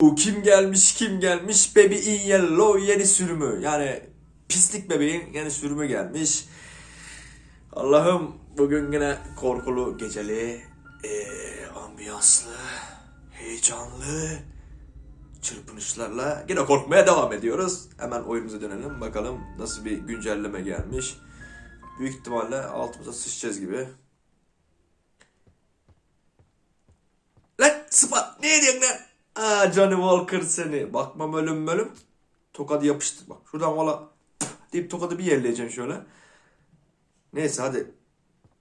Bu kim gelmiş kim gelmiş Baby in Yellow yeni sürümü yani pislik bebeğin yeni sürümü gelmiş. Allah'ım bugün yine korkulu geceli eee, ambiyanslı heyecanlı çırpınışlarla yine korkmaya devam ediyoruz. Hemen oyunumuza dönelim bakalım nasıl bir güncelleme gelmiş. Büyük ihtimalle altımıza sıçacağız gibi. Lan sıpa ne diyorsun lan? Aa Johnny Walker seni. Bakmam ölüm bölüm. Tokadı yapıştır. Bak şuradan valla deyip tokadı bir yerleyeceğim şöyle. Neyse hadi.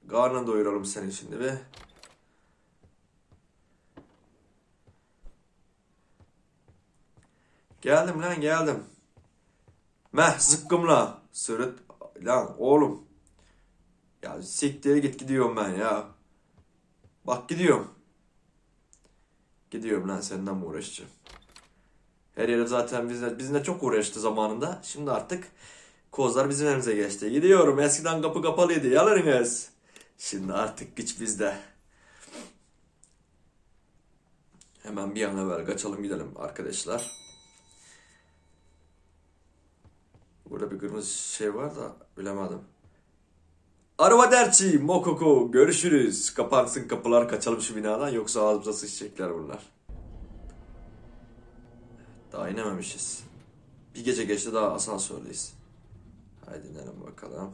Karnını doyuralım senin şimdi be. Geldim lan geldim. Meh zıkkımla. Sırıt lan oğlum. Ya siktir git gidiyorum ben ya. Bak gidiyorum. Gidiyorum lan senden mi uğraşacağım? Her yere zaten bizle, bizimle çok uğraştı zamanında. Şimdi artık kozlar bizim elimize geçti. Gidiyorum. Eskiden kapı kapalıydı. Yalarınız. Şimdi artık güç bizde. Hemen bir an evvel kaçalım gidelim arkadaşlar. Burada bir kırmızı şey var da bilemedim. Arrivederci Mokoko görüşürüz. Kapansın kapılar kaçalım şu binadan yoksa ağzımıza sıçacaklar bunlar. Daha inememişiz. Bir gece geçti daha asansördeyiz. Haydi inelim bakalım.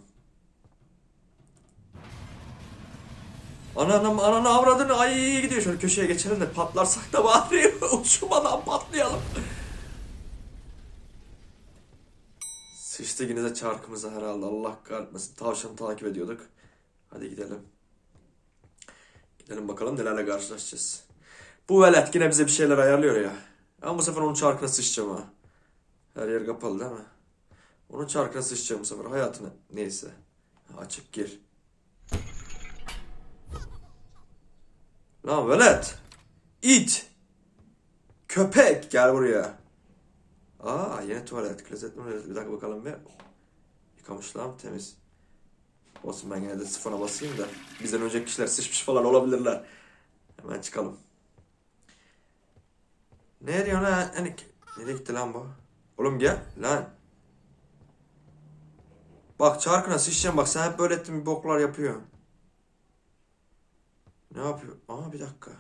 Ananım ananı avradını ay gidiyor şöyle köşeye geçelim de patlarsak da bari uçmadan patlayalım. Sıçtı yine çarkımıza herhalde Allah kahretmesin. Tavşanı takip ediyorduk. Hadi gidelim. Gidelim bakalım nelerle karşılaşacağız. Bu velet yine bize bir şeyler ayarlıyor ya. Ama bu sefer onun çarkına sıçacağım ha. Her yer kapalı değil mi? Onun çarkına sıçacağım bu sefer hayatına. Neyse. Açıp gir. Lan velet. İt. Köpek gel buraya. Aa yeni tuvalet. Klozet mi? Bir dakika bakalım bir. Yıkamışlar mı? Temiz. Olsun ben yine de sifona basayım da. Bizden önceki kişiler sıçmış falan olabilirler. Hemen çıkalım. Ne diyorsun lan? Hani, nereye gitti lan bu? Oğlum gel lan. Bak çarkına sıçacağım bak sen hep böyle ettin bir boklar yapıyorsun. Ne yapıyor? Aa bir dakika.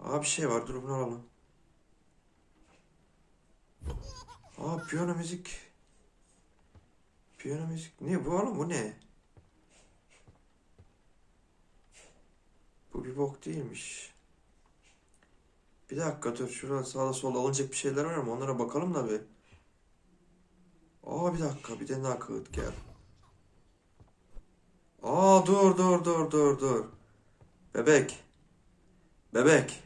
Aa bir şey var dur bunu alalım. Aa piyano müzik. Piyano müzik. Ne bu oğlum bu ne? Bu bir bok değilmiş. Bir dakika dur şurada sağda solda alınacak bir şeyler var ama onlara bakalım da bir. Aa bir dakika bir daha kağıt gel. Aa dur dur dur dur dur. Bebek. Bebek.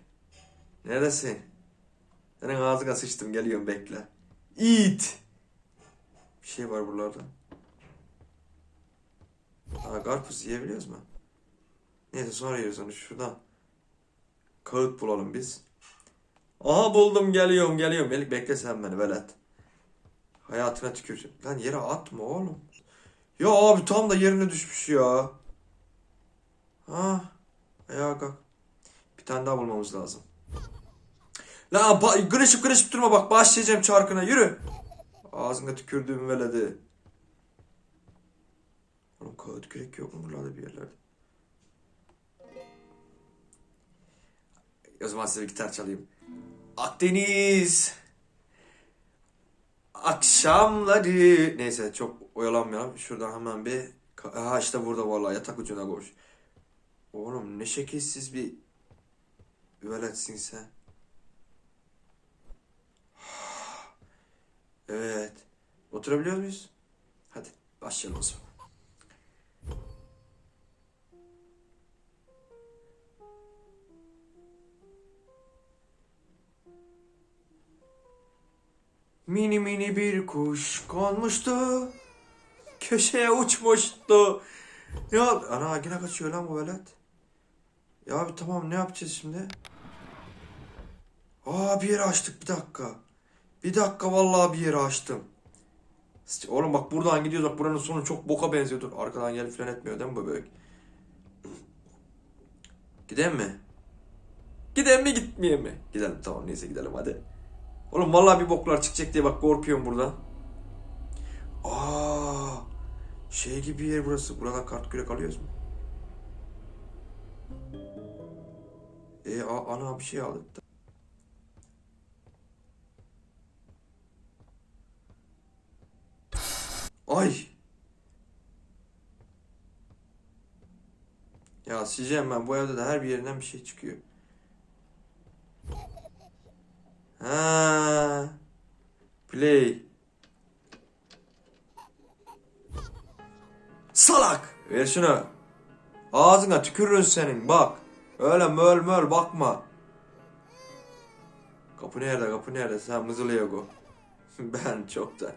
Neredesin? Senin ağzına sıçtım geliyorum bekle. İt. Bir şey var buralarda. Aa karpuz yiyebiliyoruz mu? Neyse sonra yiyoruz onu şuradan. Kağıt bulalım biz. Aha buldum geliyorum geliyorum. Melik bekle sen beni velet. Hayatına tükürsün. Lan yere atma oğlum. Ya abi tam da yerine düşmüş ya. Ha. Ayağa kalk. Bir tane daha bulmamız lazım. La gırışıp gırışıp durma bak başlayacağım çarkına yürü. Ağzına tükürdüğüm veledi. Oğlum kağıt kürek yok mu buralarda bir yerlerde? O zaman size bir gitar çalayım. Akdeniz. Akşamları. Neyse çok oyalanmayalım. Şuradan hemen bir... Ha işte burada vallahi yatak ucuna koş. Oğlum ne şekilsiz bir veletsin sen. Evet. Oturabiliyor muyuz? Hadi başlayalım o zaman. Mini mini bir kuş konmuştu. Köşeye uçmuştu. Ya ana yine kaçıyor lan bu velet. Ya abi tamam ne yapacağız şimdi? Aa bir yere açtık bir dakika. Bir dakika vallahi bir yere açtım. Oğlum bak buradan gidiyoruz bak buranın sonu çok boka benziyor. Dur arkadan gel fren etmiyor değil mi bebek? Gidelim mi? Gidelim mi gitmeyeyim mi? Gidelim tamam neyse gidelim hadi. Oğlum vallahi bir boklar çıkacak diye bak korkuyorum burada. Aa, şey gibi bir yer burası. Buradan kart kürek alıyoruz mu? E ana bir şey aldık da. Ay. Ya sileceğim ben bu evde de her bir yerinden bir şey çıkıyor. Ha. Play. Salak. Ver şunu. Ağzına tükürürün senin bak. Öyle möl möl bakma. Kapı nerede kapı nerede sen mızılıyor bu. ben çok da.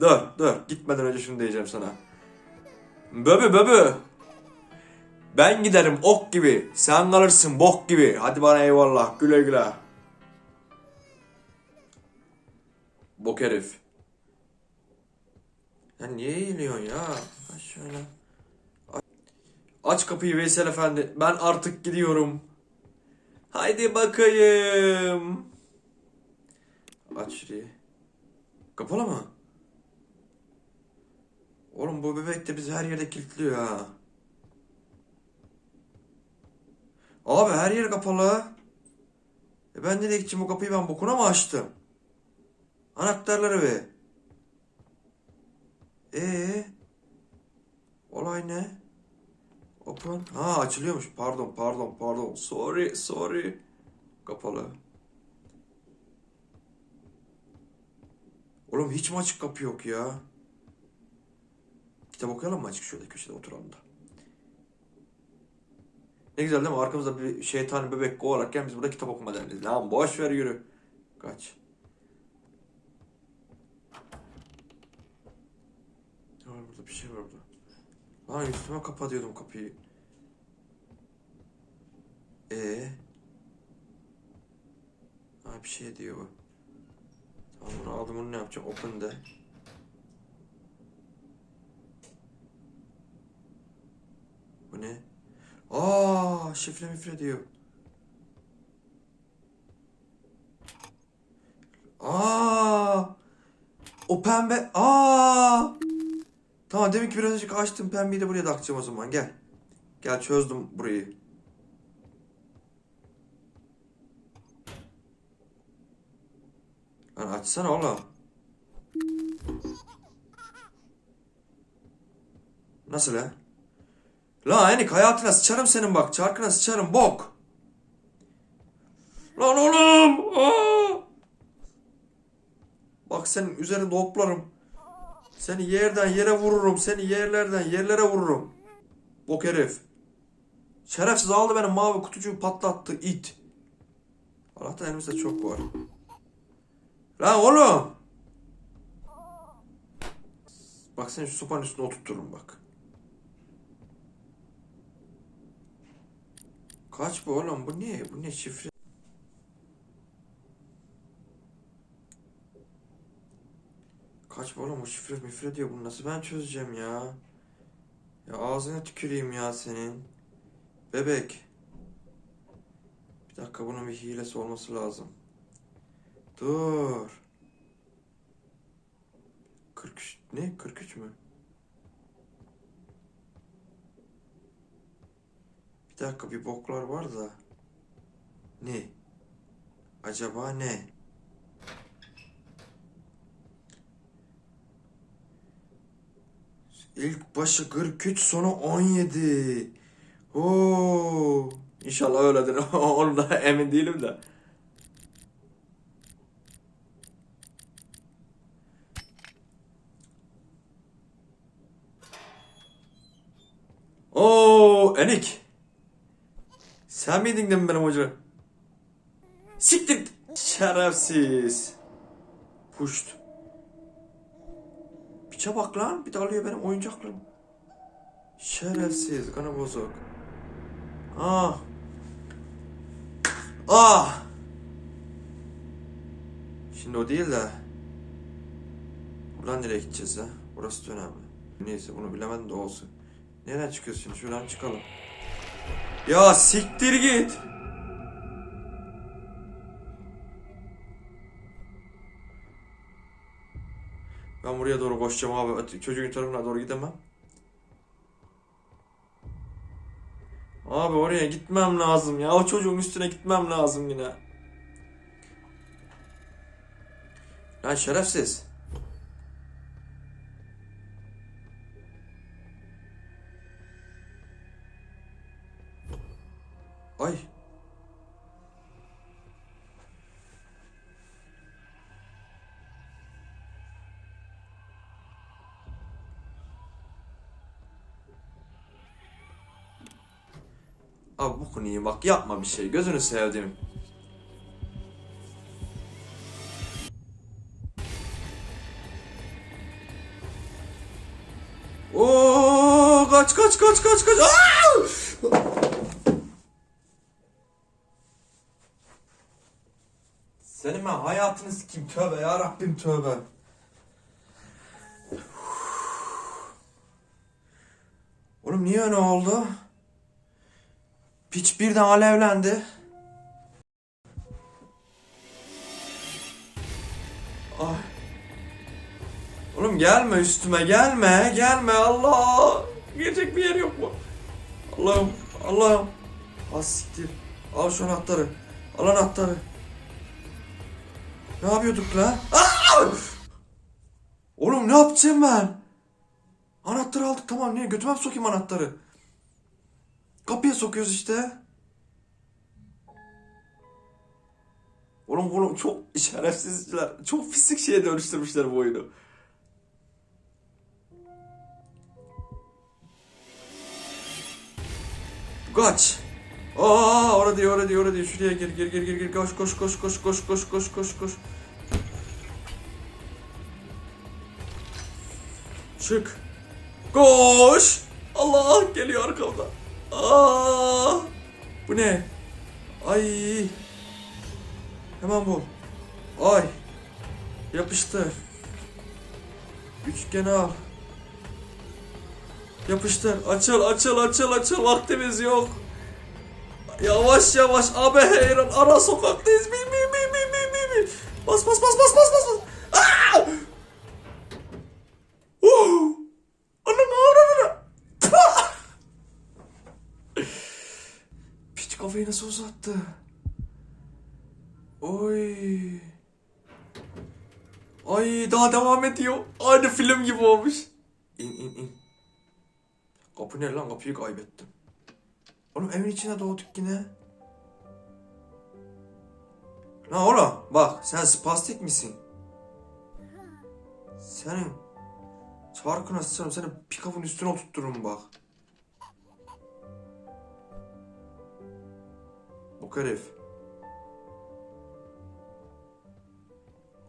Dur dur gitmeden önce şunu diyeceğim sana. Böbü böbü. Ben giderim ok gibi. Sen kalırsın bok gibi. Hadi bana eyvallah güle güle. Bok herif. Ya niye eğiliyorsun ya? Aç şöyle. Aç- kapıyı Veysel Efendi. Ben artık gidiyorum. Haydi bakayım. Aç şurayı. Kapalı mı? Oğlum bu bebek de bizi her yerde kilitliyor ha. Abi her yer kapalı. E ben nereye gideceğim bu kapıyı ben bokuna mı açtım? Anahtarları ver. Ee, olay ne? Open. Ha açılıyormuş. Pardon, pardon, pardon. Sorry, sorry. Kapalı. Oğlum hiç mi açık kapı yok ya? Kitap okuyalım mı açık şöyle köşede oturalım da. Ne güzel değil mi? Arkamızda bir şeytani bebek kovalarken biz burada kitap okuma derdindeyiz. Lan boş ver yürü. Kaç. Ne var burada? Bir şey var burada. Lan üstüme kapatıyordum kapıyı. Ee? Ha bir şey diyor bu. Tamam bunu aldım bunu ne yapacağım? Open de. Bu ne? Aa şifre mifre diyor. Aa o pembe. Aa Tamam demin ki biraz önce açtım pembeyi de buraya takacağım o zaman gel. Gel çözdüm burayı. Lan açsana oğlum. Nasıl lan? La Enik hayatına sıçarım senin bak. Çarkına sıçarım bok. Lan oğlum. Aa! Bak senin üzerinde hoplarım. Seni yerden yere vururum. Seni yerlerden yerlere vururum. Bok herif. Şerefsiz aldı benim mavi kutucuğu patlattı it. Allah'tan elimizde çok var. Lan oğlum. Bak seni şu sopanın üstüne oturturum bak. Kaç bu oğlum? Bu ne? Bu ne şifre? Kaç bu oğlum? Bu şifre mifre diyor. Bunu nasıl ben çözeceğim ya? Ya ağzına tüküreyim ya senin. Bebek. Bir dakika bunun bir hilesi olması lazım. Dur. 43 ne? 43 mü? Bir dakika bir boklar var da. Ne? Acaba ne? İlk başı 43 sonu 17. Oo. İnşallah öyledir. Onu da emin değilim de. Oo, Enik. Sen miydin demin benim hoca? Siktir. Şerefsiz. Puşt. Piçe bak lan. Bir de alıyor benim oyuncaklarım. Şerefsiz. Kanı bozuk. Ah. Ah. Şimdi o değil de. Buradan nereye gideceğiz ya? Burası da önemli. Neyse bunu bilemedim de olsun. Nereden çıkıyoruz şimdi? Şuradan çıkalım. Ya siktir git. Ben buraya doğru koşacağım abi. Çocuğun tarafına doğru gidemem. Abi oraya gitmem lazım ya. O çocuğun üstüne gitmem lazım yine. Lan şerefsiz. Konuyu bak yapma bir şey. Gözünü sevdim. Oo kaç kaç kaç kaç kaç. Aa! Senin ben hayatını sikeyim tövbe ya Rabbim tövbe. Oğlum niye öyle oldu? Piç birden alevlendi. Ay. Oğlum gelme üstüme gelme gelme Allah. Girecek bir yer yok mu? Allah'ım Allah'ım. Az siktir. Al şu anahtarı. Al anahtarı. Ne yapıyorduk la? Aa! Oğlum ne yapacağım ben? Anahtarı aldık tamam niye götüme sokayım anahtarı? Kapıya sokuyoruz işte. Oğlum bunu çok şerefsizler, çok pislik şeye dönüştürmüşler bu oyunu. Kaç. Aa orada diyor, orada diyor, orada diyor. Şuraya gir, gir, gir, gir, gir. Koş, koş, koş, koş, koş, koş, koş, koş, koş. Çık. Koş. Allah geliyor arkamda. Aa! Bu ne? Ay. Hemen bul. Ay. Yapıştır. Üçgen al. Yapıştır. Açıl, açıl, açıl, açıl. Vaktimiz yok. Yavaş yavaş. Abi heyran. Ara sokaktayız. Bin, bin, bin, bin, bin, bin. Bas, bas, bas, bas, bas, bas. bas. Aa! Uh! Anam ağrına. Piç kafayı nasıl uzattı? Oy. Ay daha devam ediyor. Aynı film gibi olmuş. İn in in. Kapı ne lan? Kapıyı kaybettim. Oğlum evin içine doğduk yine. Lan oğlum bak sen spastik misin? Senin çarkına sıçarım senin pikapın üstüne oturttururum bak. Bu herif.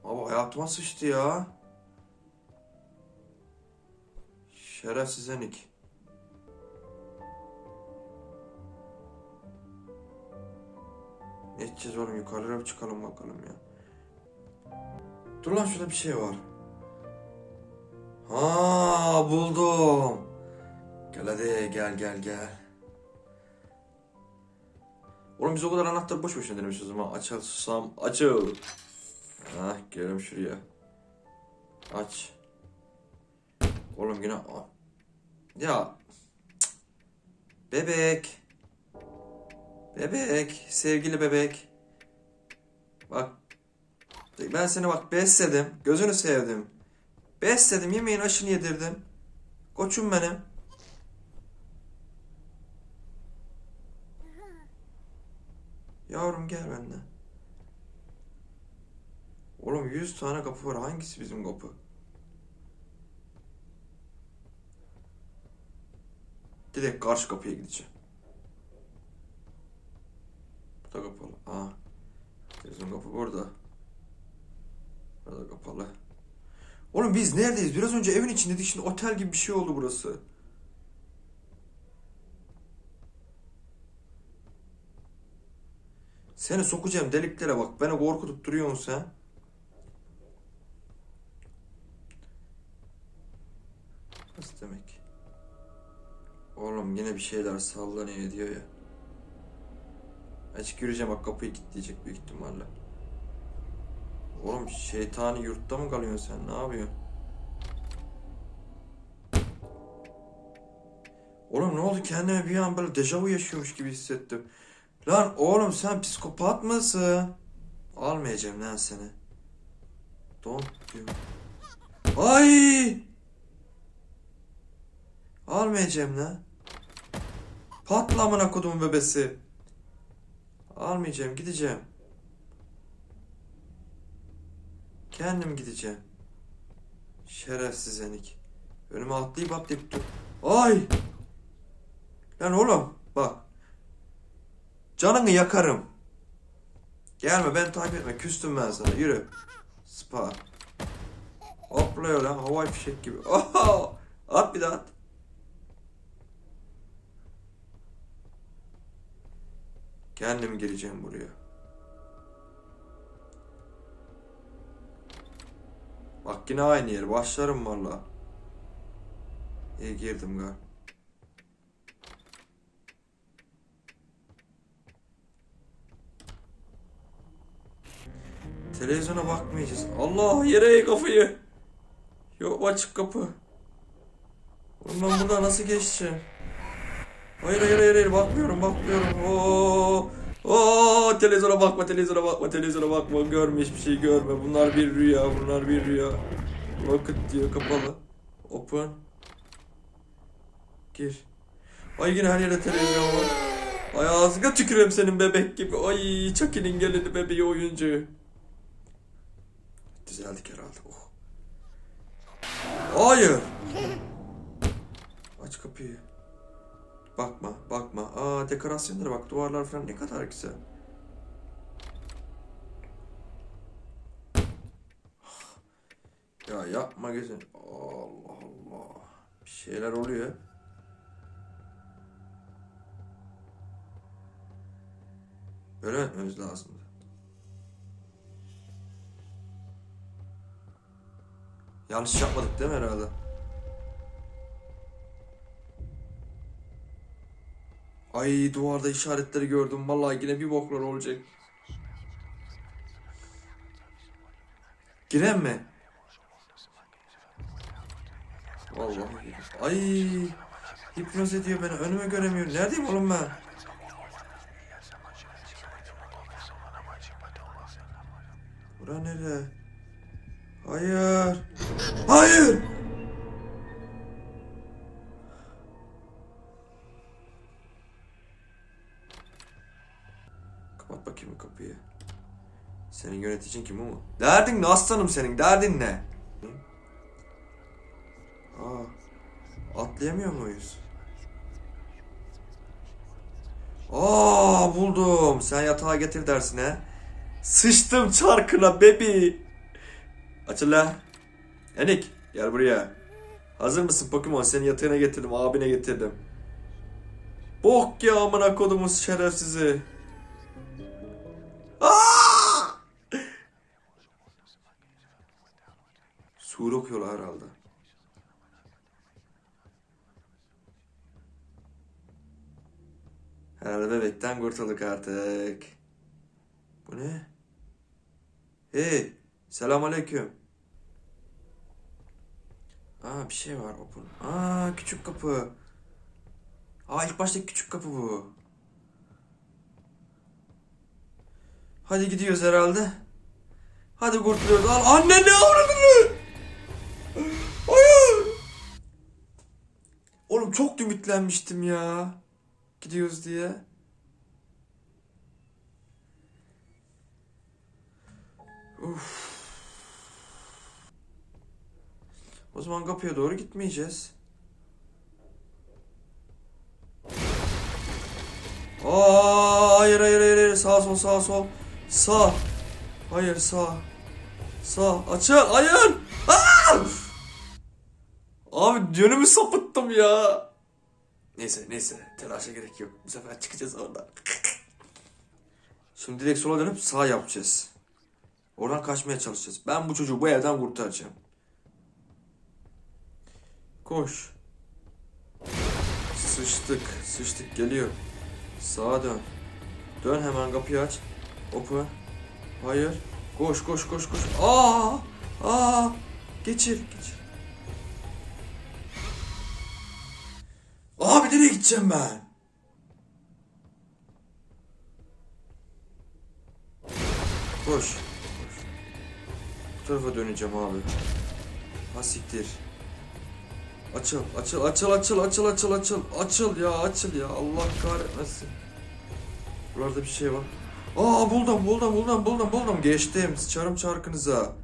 Abi hayatıma sıçtı ya. Şerefsiz enik. Ne edeceğiz oğlum yukarıya bir çıkalım bakalım ya. Dur lan şurada bir şey var. Ha buldum. Gel hadi gel gel gel. Oğlum biz o kadar anahtarı boş boşuna denemişiz ama açılsam açıl. Hah gelelim şuraya. Aç. Oğlum yine ya. Bebek. Bebek sevgili bebek. Bak. Ben seni bak besledim gözünü sevdim. Besledim yemeğin aşını yedirdim. Koçum benim yavrum gel benden Oğlum 100 tane kapı var. Hangisi bizim kapı? Direkt karşı kapıya gideceğim. Bu da kapalı. Aa. Bizim kapı burada. Burada kapalı. Oğlum biz neredeyiz? Biraz önce evin içindeydik. Şimdi otel gibi bir şey oldu burası. Seni sokacağım deliklere bak. Beni korkutup duruyorsun sen. Nasıl demek? Oğlum yine bir şeyler sallanıyor diyor ya. Açık yürüyeceğim bak kapıyı kilitleyecek büyük ihtimalle. Oğlum şeytani yurtta mı kalıyorsun sen? Ne yapıyorsun? Oğlum ne oldu kendime bir an böyle dejavu yaşıyormuş gibi hissettim. Lan oğlum sen psikopat mısın? Almayacağım lan seni. Don't diyor. Ay! Almayacağım lan. Patla amına kodumun bebesi. Almayacağım gideceğim. Kendim gideceğim. Şerefsiz enik. Önüme atlayıp atlayıp dur. Ay! Lan oğlum bak. Canını yakarım. Gelme ben takip etme. Küstüm ben sana. Yürü. Spa. Hoplıyor lan havai fişek gibi. Oho! At bir daha at. Kendim gireceğim buraya. Bak yine aynı yer. Başlarım valla. İyi girdim gal. Televizyona bakmayacağız. Allah yere eğ kafayı. Yok açık kapı. Oğlum ben buradan nasıl geçeceğim? Hayır hayır hayır, hayır. bakmıyorum bakmıyorum. Oo. Oo televizyona bakma televizyona bakma televizyona bakma görme hiçbir şey görme. Bunlar bir rüya bunlar bir rüya. Vakit diyor kapalı. Open. Gir. Ay yine her yerde televizyon var. Ay ağzına tüküreyim senin bebek gibi. Ay Chucky'nin gelini bebeği oyuncu. Düzeldik herhalde. Oh. Hayır. Aç kapıyı. Bakma, bakma. Aa dekorasyonlara bak. Duvarlar falan ne kadar güzel. Ya yapma gözün. Allah Allah. Bir şeyler oluyor. Böyle mi Yanlış yapmadık değil mi herhalde? Ay duvarda işaretleri gördüm. Vallahi yine bir boklar olacak. Giren mi? Vallahi. Ay. Hipnoz ediyor beni. Önümü göremiyorum. Neredeyim oğlum ben? Bura nere? Hayır. Hayır. Kapat bakayım kapıyı. Senin yöneticin kim mu? Derdin ne aslanım senin? Derdin ne? Aa, atlayamıyor muyuz? Aa buldum. Sen yatağa getir dersine. Sıçtım çarkına bebi. Açıl lan. Enik gel buraya. Hazır mısın Pokemon? Seni yatağına getirdim. Abine getirdim. Bok ya amına kodumuz şerefsizi. Sur okuyorlar herhalde. Herhalde bebekten kurtulduk artık. Bu ne? Hey, selam aleyküm. Aa bir şey var open. Aa küçük kapı. Aa ilk baştaki küçük kapı bu. Hadi gidiyoruz herhalde. Hadi kurtuluyoruz. Al anne ne avradını? Hayır. Oğlum çok ümitlenmiştim ya. Gidiyoruz diye. Uf. O zaman kapıya doğru gitmeyeceğiz. Aa, hayır hayır hayır hayır. Sağ sol sağ sol. Sağ. Hayır sağ. Sağ. Açıl hayır. Aa! abi yönümü sapıttım ya. Neyse neyse. Telaşa gerek yok. Bu sefer çıkacağız oradan. Şimdi direkt sola dönüp sağ yapacağız. Oradan kaçmaya çalışacağız. Ben bu çocuğu bu evden kurtaracağım koş sıçtık sıçtık geliyor Sağa dön. Dön hemen kapıyı aç. Open. Hayır. Koş koş koş koş. Aa! Aa! Geçir geçir. Abi nereye gideceğim ben? Koş. Koş. Bu tarafa döneceğim abi. Ha siktir. Açıl, açıl, açıl, açıl, açıl, açıl, açıl, açıl ya, açıl ya. Allah kahretmesin. Buralarda bir şey var. Aa buldum, buldum, buldum, buldum, buldum. Geçtim. Sıçarım çarkınıza.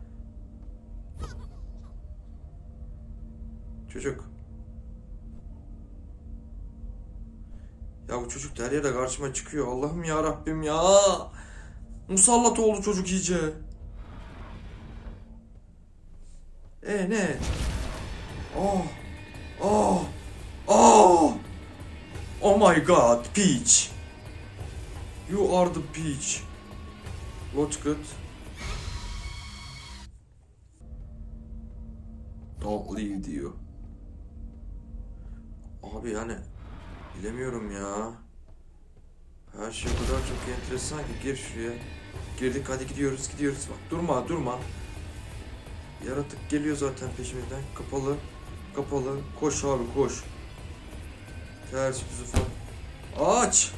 Çocuk. Ya bu çocuk her yerde karşıma çıkıyor. Allah'ım ya Rabbim ya. Musallat oldu çocuk iyice. E ne? Oh. Oh. Oh. Oh my god, Peach. You are the Peach. What's good? Don't leave diyor. Abi yani bilemiyorum ya. Her şey o kadar çok enteresan ki gir şuraya. Girdik hadi gidiyoruz gidiyoruz. Bak durma durma. Yaratık geliyor zaten peşimizden. Kapalı. Kapalı. Koş abi koş. Ters yüzü falan. Aç.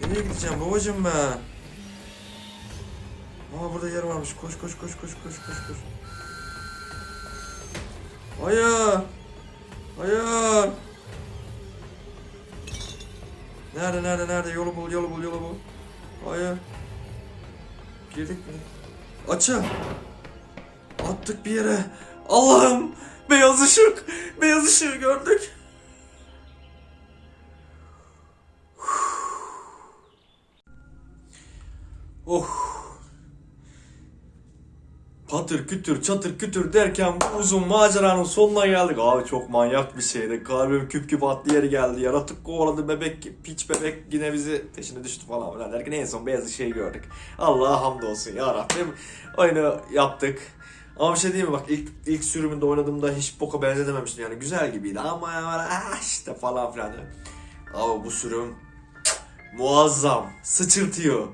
Nereye gideceğim babacım ben? Aa burada yer varmış. Koş koş koş koş koş koş koş. Hayır. Hayır. Nerede nerede nerede yolu bul yolu bul yolu bul. Hayır. Girdik mi? Açı. Attık bir yere. Allah'ım beyaz ışık. Beyaz ışığı gördük. Oh. Patır kütür çatır kütür derken bu uzun maceranın sonuna geldik. Abi çok manyak bir şeydi. Kalbim küp küp attı yeri geldi. Yaratık kovaladı bebek, piç bebek yine bizi peşine düştü falan filan derken en son beyaz ışığı gördük. Allah'a hamdolsun ya Rabbim. Oyunu yaptık. Ama bir şey diyeyim mi bak ilk, ilk sürümünde oynadığımda hiç boka benzetememiştim yani güzel gibiydi ama ah işte falan filan. Ama bu sürüm muazzam sıçırtıyor.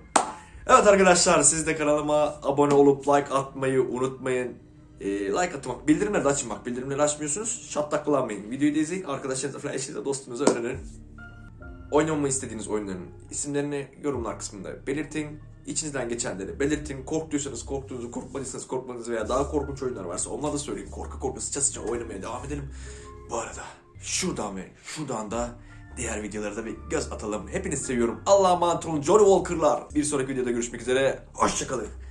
Evet arkadaşlar siz de kanalıma abone olup like atmayı unutmayın. Ee, like atmak, bildirimleri de açın bak. Bildirimleri açmıyorsunuz. Şatlaklanmayın. Videoyu da izleyin. Arkadaşlarınıza falan eşinize dostunuza önerin. Oynamamı istediğiniz oyunların isimlerini yorumlar kısmında belirtin. İçinizden geçenleri belirtin. Korktuysanız korktuğunuzu, korkmadıysanız korkmanızı veya daha korkunç oyunlar varsa onları da söyleyin. Korka korka sıça sıça oynamaya devam edelim. Bu arada şuradan ve şuradan da diğer videolara da bir göz atalım. Hepinizi seviyorum. Allah'a emanet olun. Johnny Walker'lar. Bir sonraki videoda görüşmek üzere. Hoşçakalın.